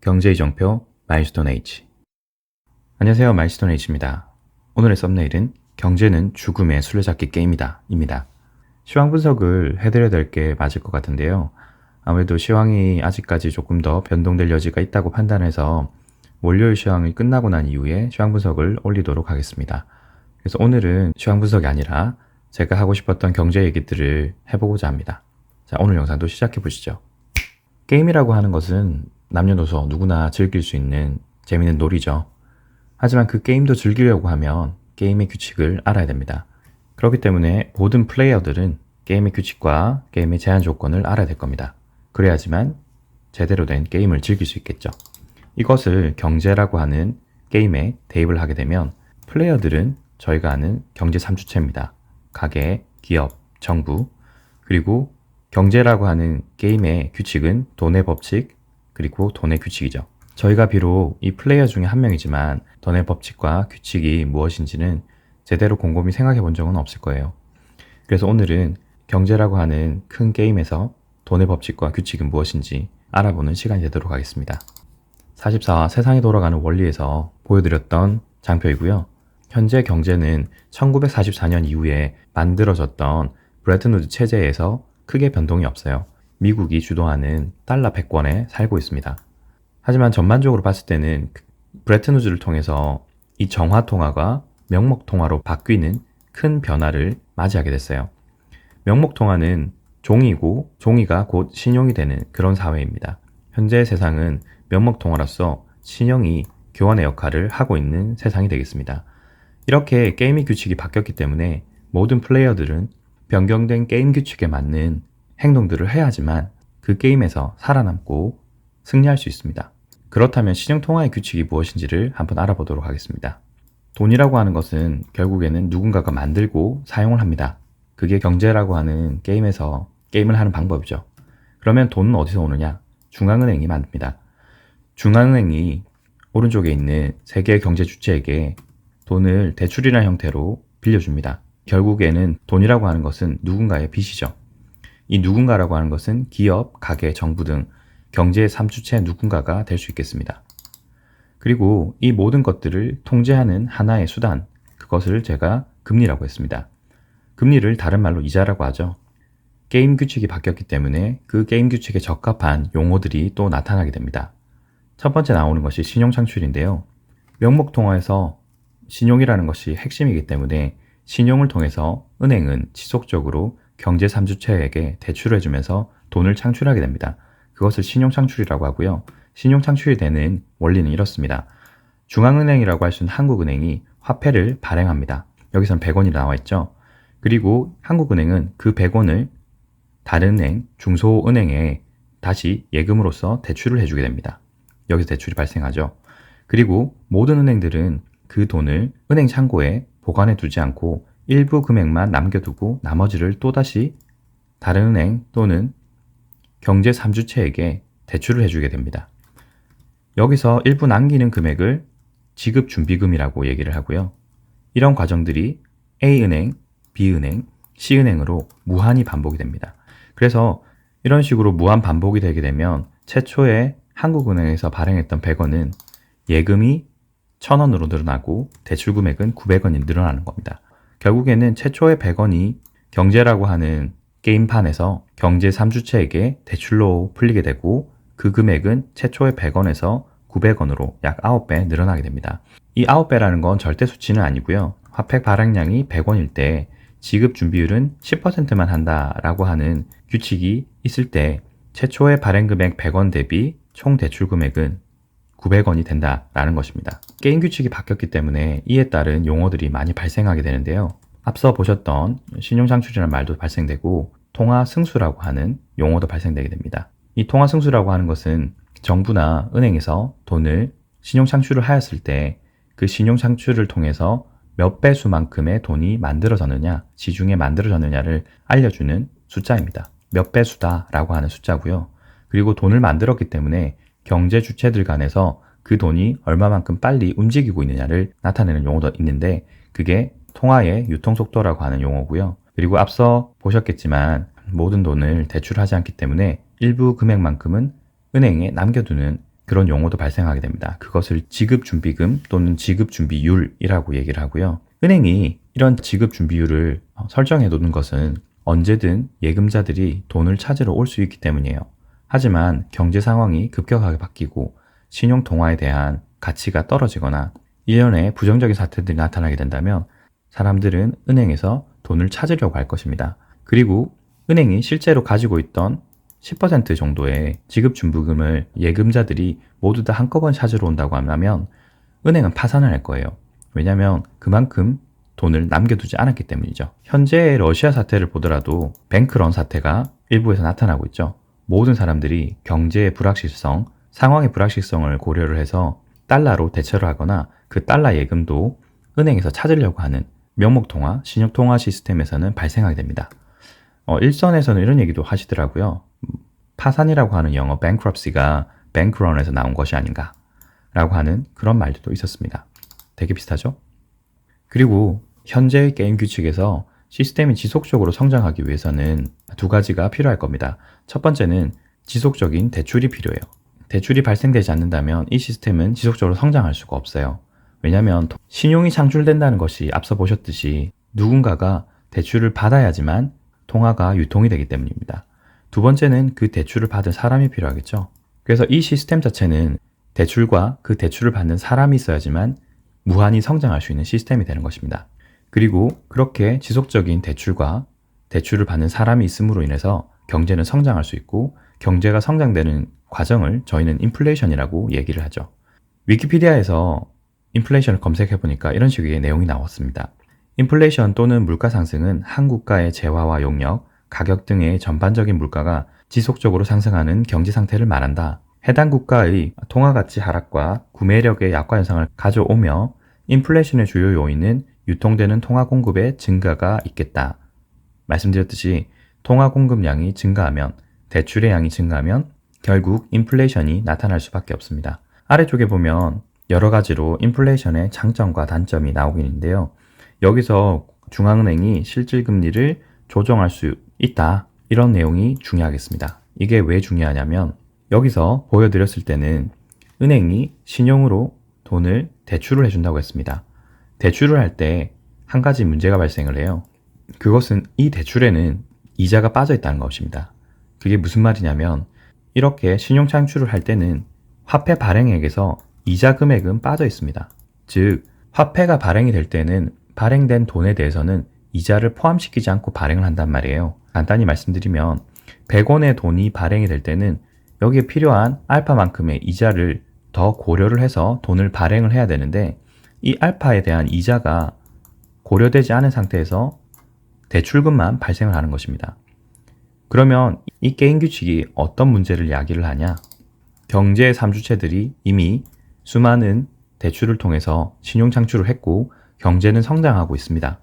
경제이정표 마일스톤 H 안녕하세요 마일스톤 H입니다. 오늘의 썸네일은 경제는 죽음의 술래잡기 게임이다 입니다. 시황 분석을 해드려야 될 게 맞을 것 같은데요. 아무래도 시황이 아직까지 조금 더 변동될 여지가 있다고 판단해서 월요일 시황이 끝나고 난 이후에 시황 분석을 올리도록 하겠습니다. 그래서 오늘은 시황 분석이 아니라 제가 하고 싶었던 경제 얘기들을 해보고자 합니다. 자, 오늘 영상도 시작해 보시죠. 게임이라고 하는 것은 남녀노소 누구나 즐길 수 있는 재미있는 놀이죠. 하지만 그 게임도 즐기려고 하면 게임의 규칙을 알아야 됩니다. 그렇기 때문에 모든 플레이어들은 게임의 규칙과 게임의 제한 조건을 알아야 될 겁니다. 그래야지만 제대로 된 게임을 즐길 수 있겠죠. 이것을 경제라고 하는 게임에 대입을 하게 되면 플레이어들은 저희가 아는 경제 3주체입니다. 가게, 기업, 정부, 그리고 경제라고 하는 게임의 규칙은 돈의 법칙, 그리고 돈의 규칙이죠. 저희가 비록 이 플레이어 중에 한 명이지만 돈의 법칙과 규칙이 무엇인지는 제대로 곰곰이 생각해 본 적은 없을 거예요. 그래서 오늘은 경제라고 하는 큰 게임에서 돈의 법칙과 규칙은 무엇인지 알아보는 시간이 되도록 하겠습니다. 44화 세상이 돌아가는 원리에서 보여드렸던 장표이고요. 현재 경제는 1944년 이후에 만들어졌던 브레튼 우드 체제에서 크게 변동이 없어요. 미국이 주도하는 달러 패권에 살고 있습니다. 하지만 전반적으로 봤을 때는 브레튼우즈를 통해서 이 정화 통화가 명목 통화로 바뀌는 큰 변화를 맞이하게 됐어요. 명목 통화는 종이고 종이가 곧 신용이 되는 그런 사회입니다. 현재 세상은 명목 통화로서 신용이 교환의 역할을 하고 있는 세상이 되겠습니다. 이렇게 게임의 규칙이 바뀌었기 때문에 모든 플레이어들은 변경된 게임 규칙에 맞는 행동들을 해야 하지만 그 게임에서 살아남고 승리할 수 있습니다. 그렇다면 신용통화의 규칙이 무엇인지를 한번 알아보도록 하겠습니다. 돈이라고 하는 것은 결국에는 누군가가 만들고 사용을 합니다. 그게 경제라고 하는 게임에서 게임을 하는 방법이죠. 그러면 돈은 어디서 오느냐? 중앙은행이 만듭니다. 중앙은행이 오른쪽에 있는 세계 경제 주체에게 돈을 대출이라는 형태로 빌려줍니다. 결국에는 돈이라고 하는 것은 누군가의 빚이죠. 이 누군가라고 하는 것은 기업, 가게, 정부 등 경제의 3주체 누군가가 될 수 있겠습니다. 그리고 이 모든 것들을 통제하는 하나의 수단, 그것을 제가 금리라고 했습니다. 금리를 다른 말로 이자라고 하죠. 게임 규칙이 바뀌었기 때문에 그 게임 규칙에 적합한 용어들이 또 나타나게 됩니다. 첫 번째 나오는 것이 신용 창출인데요. 명목 통화에서 신용이라는 것이 핵심이기 때문에 신용을 통해서 은행은 지속적으로 경제 3주체에게 대출을 해주면서 돈을 창출하게 됩니다. 그것을 신용 창출이라고 하고요. 신용 창출이 되는 원리는 이렇습니다. 중앙은행이라고 할 수 있는 한국은행이 화폐를 발행합니다. 여기서는 100원이 나와 있죠. 그리고 한국은행은 그 100원을 다른 은행, 중소은행에 다시 예금으로서 대출을 해주게 됩니다. 여기서 대출이 발생하죠. 그리고 모든 은행들은 그 돈을 은행 창고에 보관해 두지 않고 일부 금액만 남겨두고 나머지를 또다시 다른 은행 또는 경제 3주체에게 대출을 해주게 됩니다. 여기서 일부 남기는 금액을 지급 준비금이라고 얘기를 하고요. 이런 과정들이 A은행, B은행, C은행으로 무한히 반복이 됩니다. 그래서 이런 식으로 무한 반복이 되게 되면 최초에 한국은행에서 발행했던 100원은 예금이 1000원으로 늘어나고 대출 금액은 900원이 늘어나는 겁니다. 결국에는 최초의 100원이 경제라고 하는 게임판에서 경제 3주체에게 대출로 풀리게 되고 그 금액은 최초의 100원에서 900원으로 약 9배 늘어나게 됩니다. 이 9배라는 건 절대 수치는 아니고요. 화폐 발행량이 100원일 때 지급 준비율은 10%만 한다라고 하는 규칙이 있을 때 최초의 발행 금액 100원 대비 총 대출 금액은 900원이 된다라는 것입니다. 게임 규칙이 바뀌었기 때문에 이에 따른 용어들이 많이 발생하게 되는데요. 앞서 보셨던 신용창출이라는 말도 발생되고 통화 승수라고 하는 용어도 발생되게 됩니다. 이 통화 승수라고 하는 것은 정부나 은행에서 돈을 신용 창출을 하였을 때 그 신용 창출을 통해서 몇 배수만큼의 돈이 만들어졌느냐, 시중에 만들어졌느냐를 알려주는 숫자입니다. 몇 배수다라고 하는 숫자고요. 그리고 돈을 만들었기 때문에 경제 주체들 간에서 그 돈이 얼마만큼 빨리 움직이고 있느냐를 나타내는 용어도 있는데 그게 통화의 유통 속도라고 하는 용어고요. 그리고 앞서 보셨겠지만 모든 돈을 대출하지 않기 때문에 일부 금액만큼은 은행에 남겨두는 그런 용어도 발생하게 됩니다. 그것을 지급준비금 또는 지급준비율이라고 얘기를 하고요. 은행이 이런 지급준비율을 어, 설정해 놓는 것은 언제든 예금자들이 돈을 찾으러 올 수 있기 때문이에요. 하지만 경제 상황이 급격하게 바뀌고 신용 동화에 대한 가치가 떨어지거나 일련의 부정적인 사태들이 나타나게 된다면 사람들은 은행에서 돈을 찾으려고 할 것입니다. 그리고 은행이 실제로 가지고 있던 10% 정도의 지급 준부금을 예금자들이 모두 다 한꺼번에 찾으러 온다고 하면 은행은 파산을 할 거예요. 왜냐하면 그만큼 돈을 남겨두지 않았기 때문이죠. 현재 러시아 사태를 보더라도 뱅크런 사태가 일부에서 나타나고 있죠. 모든 사람들이 경제의 불확실성, 상황의 불확실성을 고려를 해서 달러로 대처를 하거나 그 달러 예금도 은행에서 찾으려고 하는 명목통화, 신용통화 시스템에서는 발생하게 됩니다. 어, 일선에서는 이런 얘기도 하시더라고요. 파산이라고 하는 영어 bankruptcy가 bankrun에서 나온 것이 아닌가 라고 하는 그런 말들도 있었습니다. 되게 비슷하죠? 그리고 현재의 게임 규칙에서 시스템이 지속적으로 성장하기 위해서는 두 가지가 필요할 겁니다. 첫 번째는 지속적인 대출이 필요해요. 대출이 발생되지 않는다면 이 시스템은 지속적으로 성장할 수가 없어요. 왜냐하면 신용이 창출된다는 것이 앞서 보셨듯이 누군가가 대출을 받아야지만 통화가 유통이 되기 때문입니다. 두 번째는 그 대출을 받은 사람이 필요하겠죠. 그래서 이 시스템 자체는 대출과 그 대출을 받는 사람이 있어야지만 무한히 성장할 수 있는 시스템이 되는 것입니다. 그리고 그렇게 지속적인 대출과 대출을 받는 사람이 있음으로 인해서 경제는 성장할 수 있고 경제가 성장되는 과정을 저희는 인플레이션이라고 얘기를 하죠. 위키피디아에서 인플레이션을 검색해 보니까 이런 식의 내용이 나왔습니다. 인플레이션 또는 물가 상승은 한 국가의 재화와 용역, 가격 등의 전반적인 물가가 지속적으로 상승하는 경제 상태를 말한다. 해당 국가의 통화 가치 하락과 구매력의 약화 현상을 가져오며 인플레이션의 주요 요인은 유통되는 통화 공급의 증가가 있겠다. 말씀드렸듯이 통화 공급량이 증가하면 대출의 양이 증가하면 결국 인플레이션이 나타날 수밖에 없습니다. 아래쪽에 보면 여러 가지로 인플레이션의 장점과 단점이 나오긴 있는데요. 여기서 중앙은행이 실질 금리를 조정할 수 있다. 이런 내용이 중요하겠습니다. 이게 왜 중요하냐면 여기서 보여드렸을 때는 은행이 신용으로 돈을 대출을 해준다고 했습니다. 대출을 할 때 한 가지 문제가 발생을 해요. 그것은 이 대출에는 이자가 빠져 있다는 것입니다. 그게 무슨 말이냐면 이렇게 신용 창출을 할 때는 화폐 발행액에서 이자 금액은 빠져 있습니다. 즉, 화폐가 발행이 될 때는 발행된 돈에 대해서는 이자를 포함시키지 않고 발행을 한단 말이에요. 간단히 말씀드리면 100원의 돈이 발행이 될 때는 여기에 필요한 알파만큼의 이자를 더 고려를 해서 돈을 발행을 해야 되는데 이 알파에 대한 이자가 고려되지 않은 상태에서 대출금만 발생을 하는 것입니다. 그러면 이 게임 규칙이 어떤 문제를 야기를 하냐? 경제 3주체들이 이미 수많은 대출을 통해서 신용 창출을 했고 경제는 성장하고 있습니다.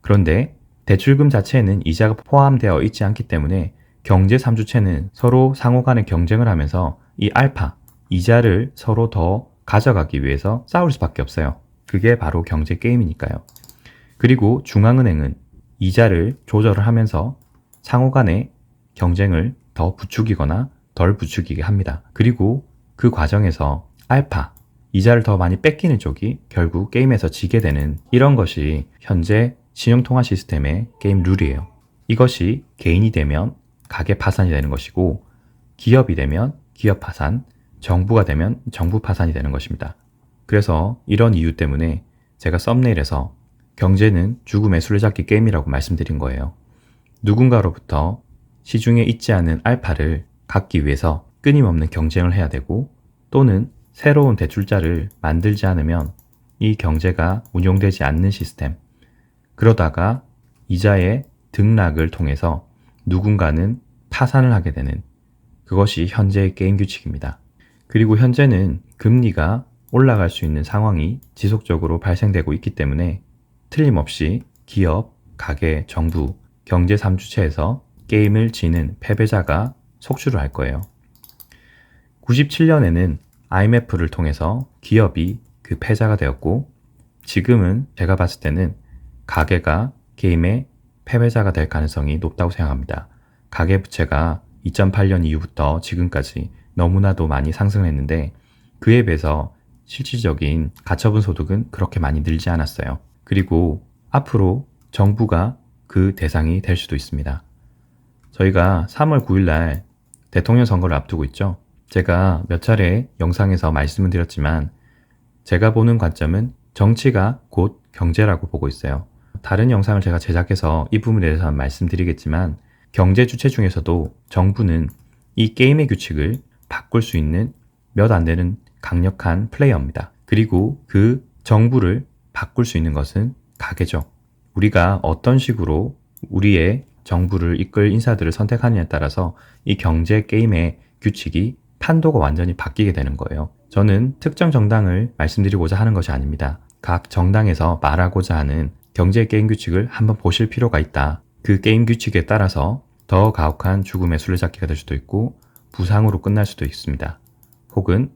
그런데 대출금 자체에는 이자가 포함되어 있지 않기 때문에 경제 3주체는 서로 상호 간의 경쟁을 하면서 이 알파, 이자를 서로 더 가져가기 위해서 싸울 수밖에 없어요. 그게 바로 경제 게임이니까요. 그리고 중앙은행은 이자를 조절을 하면서 상호 간의 경쟁을 더 부추기거나 덜 부추기게 합니다. 그리고 그 과정에서 알파, 이자를 더 많이 뺏기는 쪽이 결국 게임에서 지게 되는 이런 것이 현재 신용통화 시스템의 게임 룰이에요. 이것이 개인이 되면 가게 파산이 되는 것이고 기업이 되면 기업 파산, 정부가 되면 정부 파산이 되는 것입니다. 그래서 이런 이유 때문에 제가 썸네일에서 경제는 죽음의 술래잡기 게임이라고 말씀드린 거예요. 누군가로부터 시중에 있지 않은 알파를 갖기 위해서 끊임없는 경쟁을 해야 되고 또는 새로운 대출자를 만들지 않으면 이 경제가 운용되지 않는 시스템. 그러다가 이자의 등락을 통해서 누군가는 파산을 하게 되는 그것이 현재의 게임 규칙입니다. 그리고 현재는 금리가 올라갈 수 있는 상황이 지속적으로 발생되고 있기 때문에 틀림없이 기업, 가게, 정부, 경제 3주체에서 게임을 지는 패배자가 속출을 할 거예요. 97년에는 IMF를 통해서 기업이 그 패자가 되었고 지금은 제가 봤을 때는 가계가 게임의 패배자가 될 가능성이 높다고 생각합니다. 가계 부채가 2008년 이후부터 지금까지 너무나도 많이 상승했는데 그에 비해서 실질적인 가처분 소득은 그렇게 많이 늘지 않았어요. 그리고 앞으로 정부가 그 대상이 될 수도 있습니다. 저희가 3월 9일 날 대통령 선거를 앞두고 있죠. 제가 몇 차례 영상에서 말씀을 드렸지만 제가 보는 관점은 정치가 곧 경제라고 보고 있어요. 다른 영상을 제가 제작해서 이 부분에 대해서 말씀드리겠지만 경제 주체 중에서도 정부는 이 게임의 규칙을 바꿀 수 있는 몇 안 되는 강력한 플레이어입니다. 그리고 그 정부를 바꿀 수 있는 것은 가게죠. 우리가 어떤 식으로 우리의 정부를 이끌 인사들을 선택하느냐에 따라서 이 경제 게임의 규칙이 판도가 완전히 바뀌게 되는 거예요. 저는 특정 정당을 말씀드리고자 하는 것이 아닙니다. 각 정당에서 말하고자 하는 경제 게임 규칙을 한번 보실 필요가 있다. 그 게임 규칙에 따라서 더 가혹한 죽음의 술래잡기가 될 수도 있고 부상으로 끝날 수도 있습니다. 혹은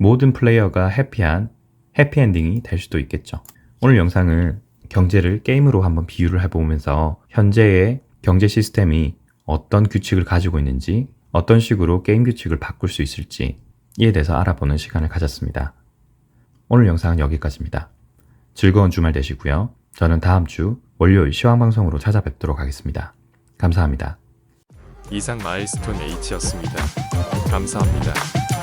모든 플레이어가 해피한 해피엔딩이 될 수도 있겠죠. 오늘 영상을 경제를 게임으로 한번 비유를 해보면서 현재의 경제 시스템이 어떤 규칙을 가지고 있는지 어떤 식으로 게임 규칙을 바꿀 수 있을지 이에 대해서 알아보는 시간을 가졌습니다. 오늘 영상은 여기까지입니다. 즐거운 주말 되시고요. 저는 다음 주 월요일 시황방송으로 찾아뵙도록 하겠습니다. 감사합니다. 이상 마일스톤 H였습니다. 감사합니다.